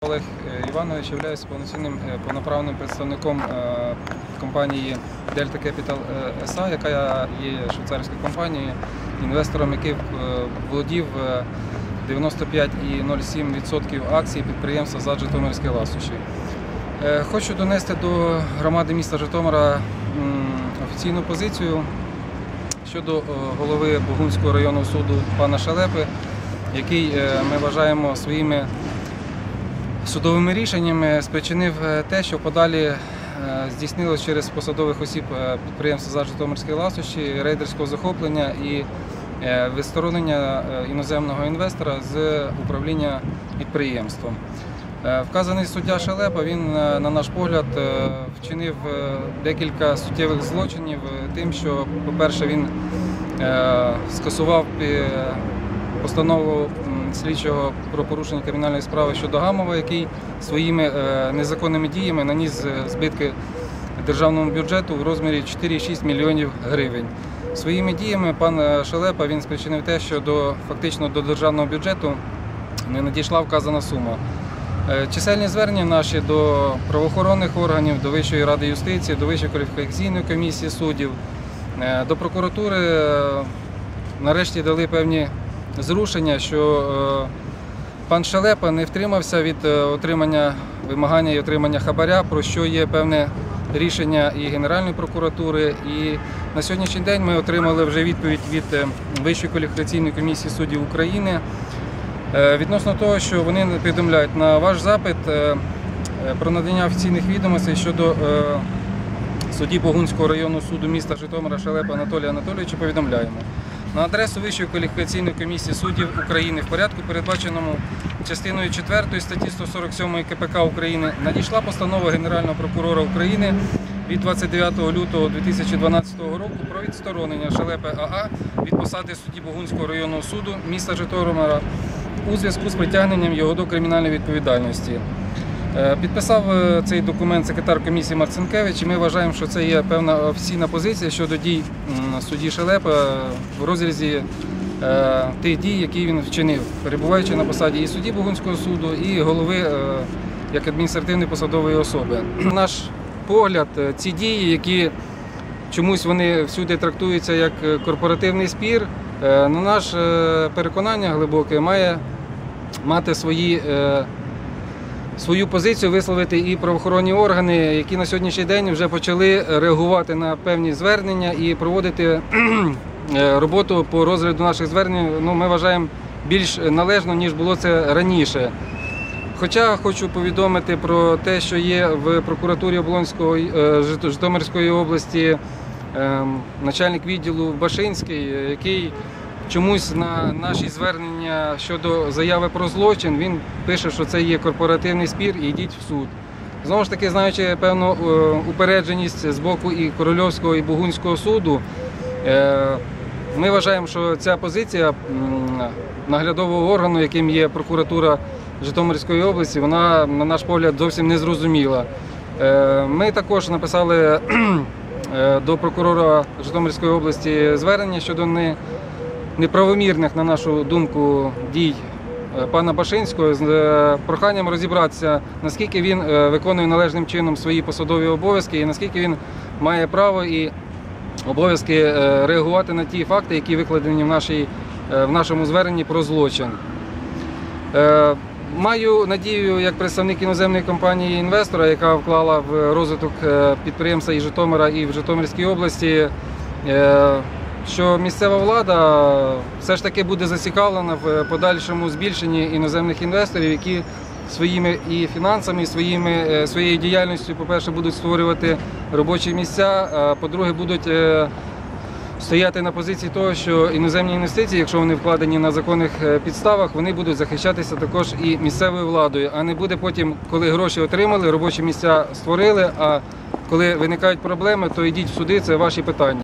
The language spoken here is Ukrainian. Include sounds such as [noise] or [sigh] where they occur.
Олег е, Іванович є повноцінним е, повноправним представником е, компанії Delta Capital SA, яка є швейцарською компанією, інвестором, який володів е, 95,07% акцій підприємства «ЗАД Житомирські ласощі. Е, Хочу донести до громади міста Житомира офіційну позицію щодо голови Богунського районного суду пана Шалепи, який ми вважаємо своїми судовими рішеннями спричинив е, те, що подалі е, здійснилось через посадових осіб е, підприємства «ЗАД Житомирські ласощі рейдерського захоплення і відсторонення іноземного інвестора з управління підприємством. Вказаний суддя Шелепа він, на наш погляд, вчинив декілька суттєвих злочинів тим, що, по-перше, він скасував постанову слідчого про порушення кримінальної справи щодо Гамова, який своїми е, незаконними діями наніс е, збитки державному бюджету в розмірі 4,6 мільйонів гривень. Своїми діями пан е, Шелепа він спричинив те, що до фактично до державного бюджету не надійшла вказана сума. Чисельні звернення наші до правоохоронних органів, до Вищої ради юстиції, до Вищої кваліфікаційної комісії суддів, до прокуратури нарешті дали певні зрушення, що е, пан Шелепа не втримався від е, отримання вимагання і отримання хабаря, про що є певне рішення і Генеральної прокуратури. І на сьогоднішній день ми отримали вже відповідь від е, Вищої кваліфікаційної комісії суддів України. Відносно того, що вони повідомляють на ваш запит про надання офіційних відомостей щодо судді Богунського районного суду міста Житомира Шелепа Анатолія Анатолійовича повідомляємо. На адресу Вищої кваліфікаційної комісії суддів України в порядку, передбаченому частиною 4 статті 147 КПК України, надійшла постанова Генерального прокурора України від 29 лютого 2012 року про відсторонення Шелепи АА від посади судді Богунського районного суду міста Житомира у зв'язку з притягненням його до кримінальної відповідальності. Е, Підписав е, цей документ секретар комісії Марцинкевич, і ми вважаємо, що це є певна офіційна позиція щодо дій судді Шелепа в розрізі е, тих дій, які він вчинив, перебуваючи на посаді і судді Богунського суду, і голови як адміністративної посадової особи. На [clears throat] Наш погляд, ці дії, які чомусь вони всюди трактуються як корпоративний спір, на наше переконання глибоке має мати свої. Свою позицію висловити і правоохоронні органи, які на сьогоднішній день вже почали реагувати на певні звернення і проводити е, роботу по розгляду наших звернень. Ну, ми вважаємо більш належно, ніж було це раніше. Хоча хочу повідомити про те, що є в прокуратурі Облонської е, Житомирської області ем, начальник відділу Башинський, е, який чомусь на наші звернення щодо заяви про злочин він пише, що це є корпоративний спір і йдіть в суд. Знову ж таки, знаючи певну е, упередженість з боку і Корольовського і Бугунського суду, е, ми вважаємо, що ця позиція наглядового органу, яким є прокуратура Житомирської області, вона, на наш погляд, зовсім не зрозуміла. Е, Ми також написали до прокурора Житомирської області звернення щодо не неправомірних, на нашу думку, дій е, пана Башинського з е, проханням розібратися, наскільки він е, виконує належним чином свої посадові обов'язки і наскільки він має право і обов'язки реагувати на ті факти, які викладені в, нашій, в нашому зверненні про злочин. Маю надію, як представник іноземної компанії інвестора, яка вклала в розвиток підприємства і Житомира, і в Житомирській області, що місцева влада все ж таки буде зацікавлена в подальшому збільшенні іноземних інвесторів, які своїми і фінансами, і своїми, е, своєю діяльністю, по-перше, будуть створювати робочі місця, а по-друге, будуть е, стояти на позиції того, що іноземні інвестиції, якщо вони вкладені на законних е, підставах, вони будуть захищатися також і місцевою владою, а не буде потім, коли гроші отримали, робочі місця створили. А коли виникають проблеми, то йдіть в суди, це ваші питання.